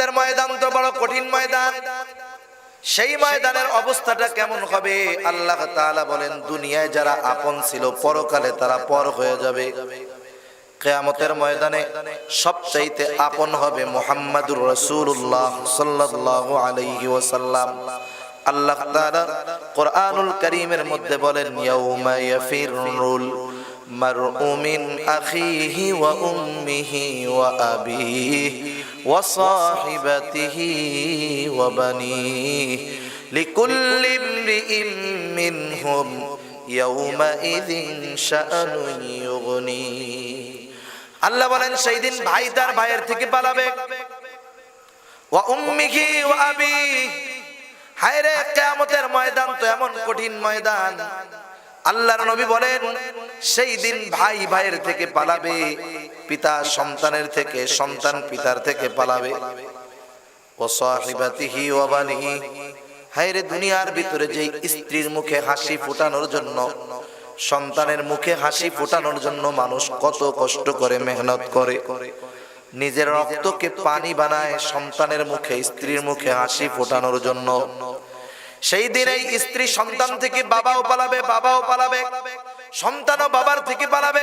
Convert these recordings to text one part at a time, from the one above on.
কেয়ামতের ময়দান তো বড় কঠিন ময়দান। সেই ময়দানের অবস্থাটা কেমন হবে? আল্লাহ তাআলা বলেন, দুনিয়ায় যারা আপন ছিল, পরকালে তারা পর হয়ে যাবে। কেয়ামতের ময়দানে সবচাইতে আপন হবে মোহাম্মদুর রসুল্লাহ সাল্লাল্লাহু আলাইহি ওয়াসাল্লাম। আল্লাহ তাআলা কোরআনুল কারীমের মধ্যে বলেন, ইয়াউমা ইয়াফিরুল ওয়া আবিহি ওয়া সাহিবাতিহি ওয়া বানিহি লিকুল্লি ইমরিইম মিনহুম ইয়াউমাইযিন শাআনুন ইউগনি আল্লাহ বলেন, সেই দিন ভাই তার ভাইয়ের থেকে পালাবে। ওয়া উম্মিহি ওয়া আবি হায় রে কিয়ামতের ময়দান তো এমন কঠিন ময়দান। আল্লাহর নবী বলেন, সেই দিন ভাই ভাইয়ের থেকে পালাবে, পিতা সন্তানের থেকে, সন্তান পিতার থেকে পালাবে। দুনিয়ার ভিতরে স্ত্রীর মুখে হাসি ফোটানোর জন্য, সন্তানের মুখে হাসি ফোটানোর জন্য মানুষ কত কষ্ট করে মেহনত করে। নিজের রক্তকে পানি বানায় সন্তানের মুখে, স্ত্রীর মুখে হাসি ফোটানোর জন্য সেই দিন এই স্ত্রী সন্তান থেকে বাবাও পালাবে বাবাও পালাবে, সন্তানও বাবার থেকে পালাবে,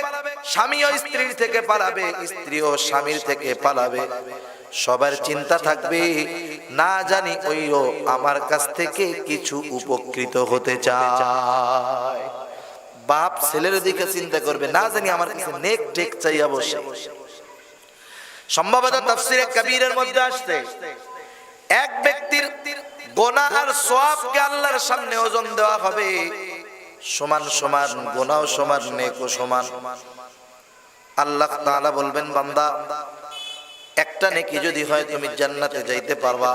স্বামীও স্ত্রীর থেকে পালাবে, স্ত্রীও স্বামীর থেকে পালাবে। সবার চিন্তা থাকবে, না জানি ওইও আমার কাছ থেকে কিছু উপকৃত হতে চায়। বাপ ছেলের দিকে চিন্তা করবে, না জানি আমার কাছে নেক টেক চাইয়া বসে সম্ভবত তাফসিরে কবিরের মধ্যে আসছে। এক ব্যক্তির গোনা আর সোয়াবকে আল্লাহর সামনে ওজন দেওয়া হবে। সমান সমান, গোনাও সমান, নেকও সমান। আল্লাহ তাআলা বলবেন, বান্দা, একটা নেকি যদি হয় তুমি জান্নাতে যাইতে পারবা।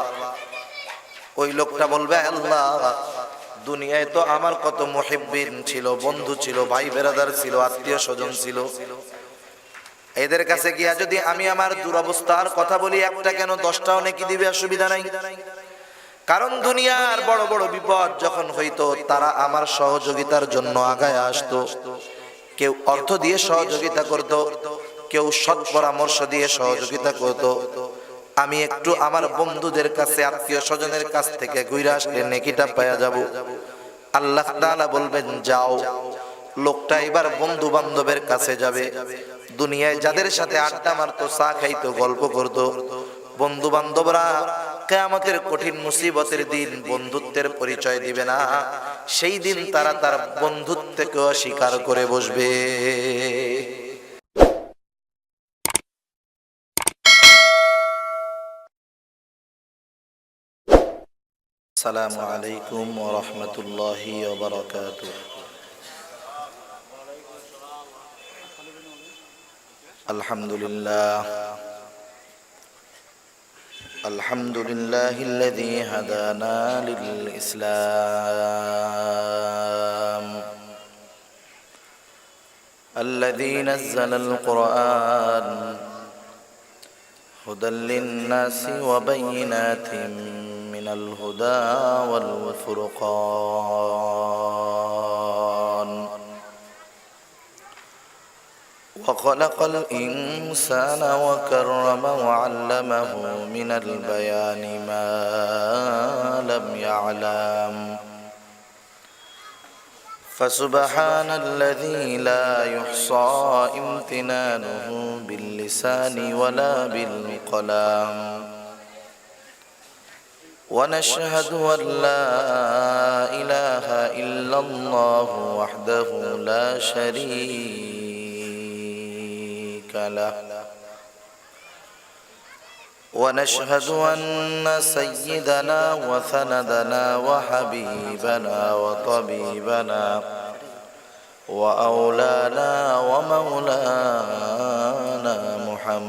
ওই লোকটা বলবে, আল্লাহ, দুনিয়ায় তো আমার কত মুহিব্বিন ছিল, বন্ধু ছিল, ভাই বেরাদার ছিল, আত্মীয় স্বজন ছিল। এদের কাছে গিয়া যদি আমি আমার দুরবস্থার কথা বলি, একটা কেন দশটাও নাকি দিবে, অসুবিধা নাই। কারণ দুনিয়ার বড় বড় বিপদ যখন হইতো, তারা আমার সহযোগিতার জন্য আগায় আসতো। কেউ অর্থ দিয়ে সহযোগিতা করত, কেউ সৎ পরামর্শ দিয়ে সহযোগিতা করত। আমি একটু আমার বন্ধুদের কাছে, আত্মীয় স্বজনের কাছ থেকে ঘুরে আসলে নেকিটা পাওয়া যাব। আল্লাহ তাআলা বলবেন, যাও। লোকটা এবার বন্ধু বান্ধবের কাছে যাবে। দুনিয়ায় যাদের সাথে আড্ডা মারতো, চা খাইতো, গল্প করতো। বন্ধু বান্ধবরা কেয়ামতের কঠিন মুসিবতের দিন বন্ধুত্বের পরিচয় দিবে না। সেই দিন তারা তার বন্ধুত্বকে অস্বীকার করে বসবে। আসসালামু আলাইকুম ওয়া রাহমাতুল্লাহি ওয়া বারাকাতুহু আলহামদুলিল্লাহ। الحمد لله الذي هدانا للإسلام. الذي نزل القرآن هدى للناس وبينات من الهدى والفرقان. وخلق الإنسان وكرم وعلمه من البيان ما لم يعلم. فسبحان الذي لا يحصى امتنانه باللسان ولا بالقلم. ونشهد أن لا إله إلا الله وحده لا شريك له. ونشهد أن سيدنا وسندنا وحبيبنا وطبيبنا وأولانا ومولانا محمد.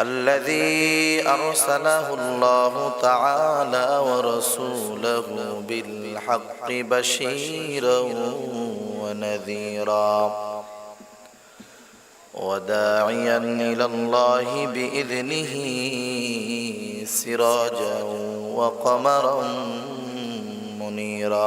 الذي أرسله الله تعالى ورسوله بالحق بشيرا ونذيرا وداعيا إلى الله بإذنه سراجا وقمرا منيرا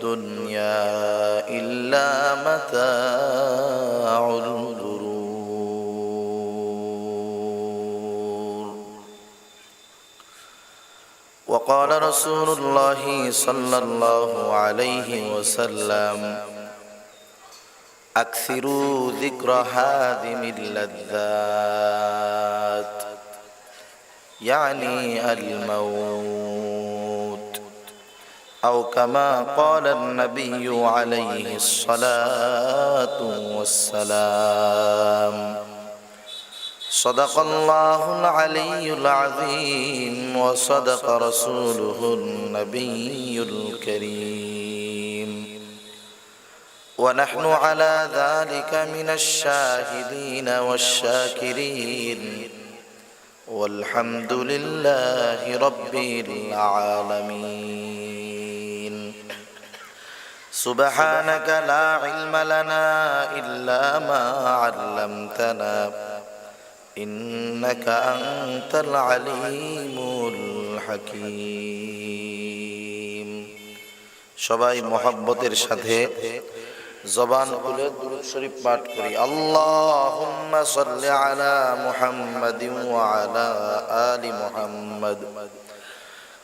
الدنيا إلا متاع الغرور. وقال رسول الله صلى الله عليه وسلم أكثروا ذكر هادم اللذات يعني الموت. أو كما قال النبي عليه الصلاة والسلام. صدق الله العلي العظيم وصدق رسوله النبي الكريم. ونحن على ذلك من الشاهدين والشاكرين. والحمد لله رب العالمين. سبحانك لا علم لنا إلا ما علمتنا إنك أنت العليم الحكيم সবাই মোহাব্বতের সাথে জবান খুলে দুরূদ শরীফ পাঠ করি আল্লাহুম্মা সাল্লি আলা মুহাম্মাদিন ওয়া আলা আলি মুহাম্মাদ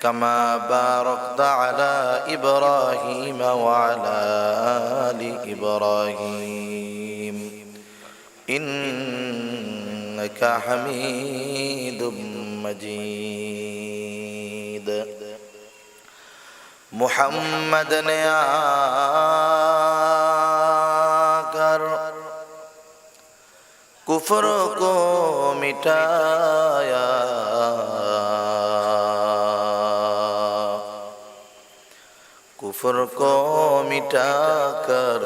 كما باركت على إبراهيم وعلى آل إبراهيم. إنك حميد مجيد. محمد يا کر کفر کفر کو مٹا کر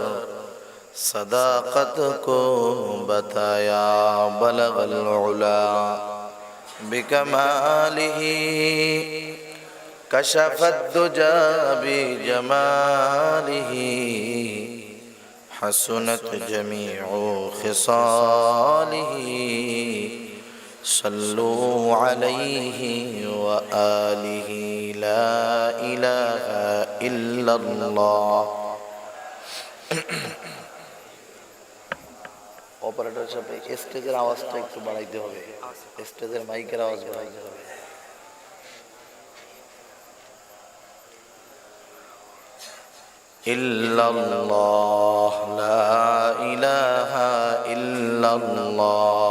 صداقت کو بتایا بلغ العلا بکماله کشف الدجا بجماله حسنت جميع خصاله صلوا عليه وآله لا إله إلا الله অপারেটর সাহেব স্টেজের আওয়াজটা একটু বাড়াইতে হবে স্টেজের মাইকের আওয়াজ বাড়াইতে হবে إلا الله لا إله إلا الله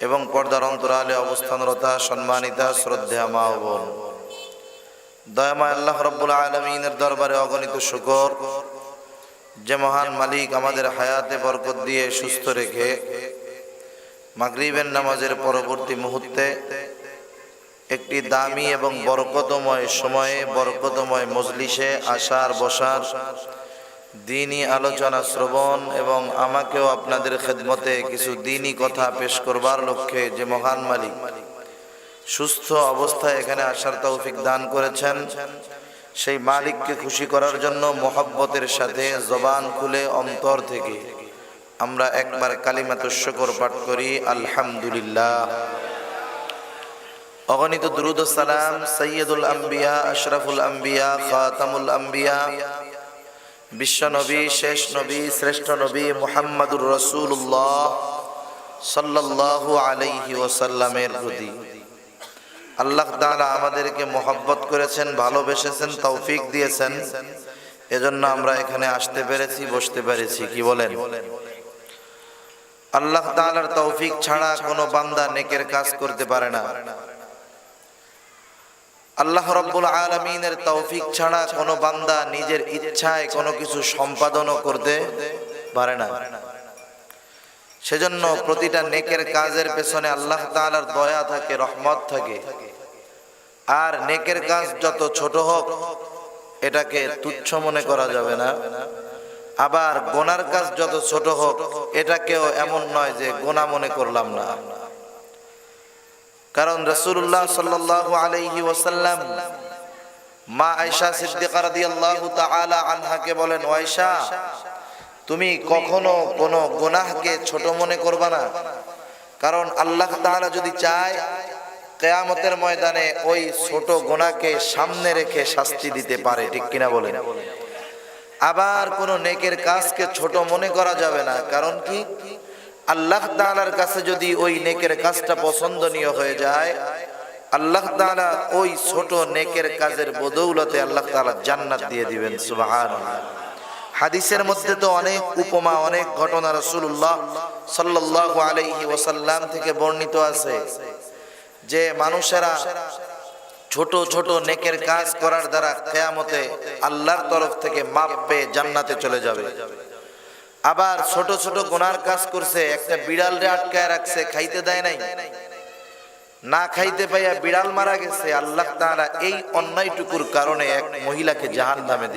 এবং পর্দার অন্তরালে অবস্থানরতা, সম্মানিতা শ্রদ্ধা মা বোন। দয়াময় আল্লাহ রব্বুল আলমিনের দরবারে অগণিত শুকর। যে মহান মালিক আমাদের হায়াতে বরকত দিয়ে সুস্থ রেখে মাগরিবের নামাজের পরবর্তী মুহূর্তে একটি দামি এবং বরকতময় সময়ে, বরকতময় মজলিসে আসার, বসার দিনই আলোচনা শ্রবণ এবং আমাকেও আপনাদের খেদমতে কিছু দিনই কথা পেশ করবার লক্ষ্যে যে মহান মালিক সুস্থ অবস্থায় এখানে আসার তৌফিক দান করেছেন, সেই মালিককে খুশি করার জন্য মোহাব্বতের সাথে জবান খুলে অন্তর থেকে আমরা একবার কালিমাত শকর পাঠ করি, আলহামদুলিল্লাহ। অগণিত দুরুদ সালাম সৈয়দুল আম্বিয়া, আশরাফুল আম্বিয়া, খাতামুল আম্বিয়া। বিশ্ব নবী শেষ নবী, শ্রেষ্ঠ নবী মুহাম্মাদুর রসুল্লাহ সাল্লাল্লাহু আলাইহি ওয়াসাল্লামের প্রতি। আল্লাহ তাআলা আমাদেরকে মোহাব্বত করেছেন, ভালোবেসেছেন, তৌফিক দিয়েছেন। এজন্য আমরা এখানে আসতে পেরেছি, বসতে পেরেছি, কি বলেন? আল্লাহ তাআলার তৌফিক ছাড়া কোনো বান্দা নেকের কাজ করতে পারে না। আল্লাহ রব্বুল আলমিনের তৌফিক ছাড়া কোনো বান্দা নিজের ইচ্ছায় কোনো কিছু সম্পাদনও করতে পারে না। সেজন্য প্রতিটা নেকের কাজের পেছনে আল্লাহ তাআলার দয়া থাকে, রহমত থাকে। আর নেকের কাজ যত ছোট হোক, এটাকে তুচ্ছ মনে করা যাবে না। আবার গোনার কাজ যত ছোট হোক, এটাকেও এমন নয় যে গোনা মনে করলাম না। কারণ রসুল্লাহ সাল্লাহ আলাইহি ওয়াসাল্লাম মা আয়সা সিদ্দিকা রাদিয়াল্লাহু তাআলা আনহাকে বলেন ওয়াইশা তুমি কখনো কোনো গুনাহকে ছোট মনে করবা না। কারণ আল্লাহ তাআলা যদি চায়, কেয়ামতের ময়দানে ওই ছোট গোনাকে সামনে রেখে শাস্তি দিতে পারে। ঠিক কিনা বলেন? আবার কোন নেকের কাজকে ছোট মনে করা যাবে না, কারণ কি? আল্লাহ তাআলার কাছে যদি ওই নেকের কাজটা পছন্দনীয় হয়ে যায়, আল্লাহ তাআলা ওই ছোট নেকের কাজের বদৌলতে আল্লাহ তাআলা জান্নাত দিয়ে দিবেন, সুবহানাল্লাহ। হাদিসের মধ্যে তো অনেক উপমা, অনেক ঘটনা রাসূলুল্লাহ সাল্লাল্লাহু আলাইহি ওসাল্লাম থেকে বর্ণিত আছে যে মানুষেরা ছোট ছোট নেকের কাজ করার দ্বারা কেয়ামতে আল্লাহর তরফ থেকে মাপ পেয়ে জান্নাতে চলে যাবে। আবার ছোট ছোট গোনার কাজ করছে একটা বিড়ালরে আটকায় রাখছে খাইতে দেয় নাই। না খাইতে পাইয়া বিড়াল মারা গেছে আল্লাহ তাহারা এই অন্যায়টুকুর কারণে এক মহিলাকে জাহান্নামে